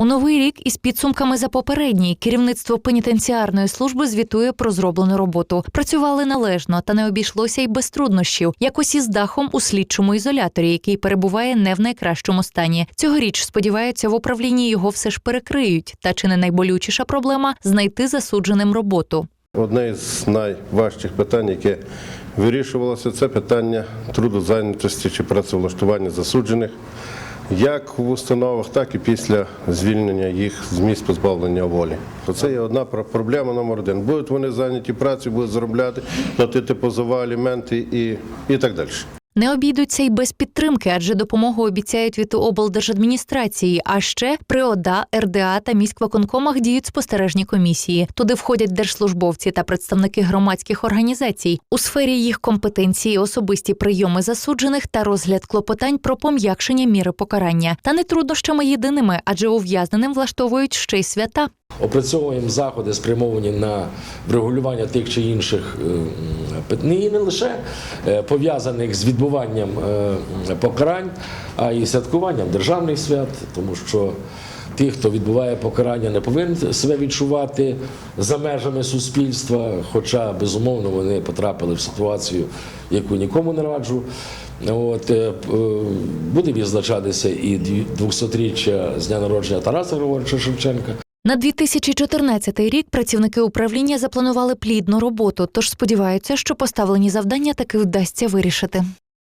У новий рік із підсумками за попередній керівництво пенітенціарної служби звітує про зроблену роботу. Працювали належно та не обійшлося й без труднощів, якось із дахом у слідчому ізоляторі, який перебуває не в найкращому стані. Цьогоріч сподіваються, в управлінні його все ж перекриють. Та чи не найболючіша проблема знайти засудженим роботу. Одне з найважчих питань, яке вирішувалося, це питання трудозайнятості чи працевлаштування засуджених, як в установах, так і після звільнення їх з місць позбавлення волі. Це є одна про- проблема номер один. Будуть вони зайняті працею, будуть заробляти, платити позова, аліменти і, і так далі. Не обійдуться й без підтримки, адже допомогу обіцяють від облдержадміністрації. А ще при ОДА, РДА та міськвиконкомах діють спостережні комісії. Туди входять держслужбовці та представники громадських організацій. У сфері їх компетенції особисті прийоми засуджених та розгляд клопотань про пом'якшення міри покарання. Та не труднощами єдиними, адже ув'язненим влаштовують ще й свята. Опрацьовуємо заходи, спрямовані на врегулювання тих чи інших е, питань, не лише е, пов'язаних з відбуванням е, покарань, а й святкуванням державних свят, тому що ті, хто відбуває покарання, не повинен себе відчувати за межами суспільства, хоча безумовно вони потрапили в ситуацію, яку нікому не раджу. От, буде відзначатися і дві- 200-річчя з дня народження Тараса Григоровича Шевченка. На 2014 рік працівники управління запланували плідну роботу, тож сподіваються, що поставлені завдання таки вдасться вирішити.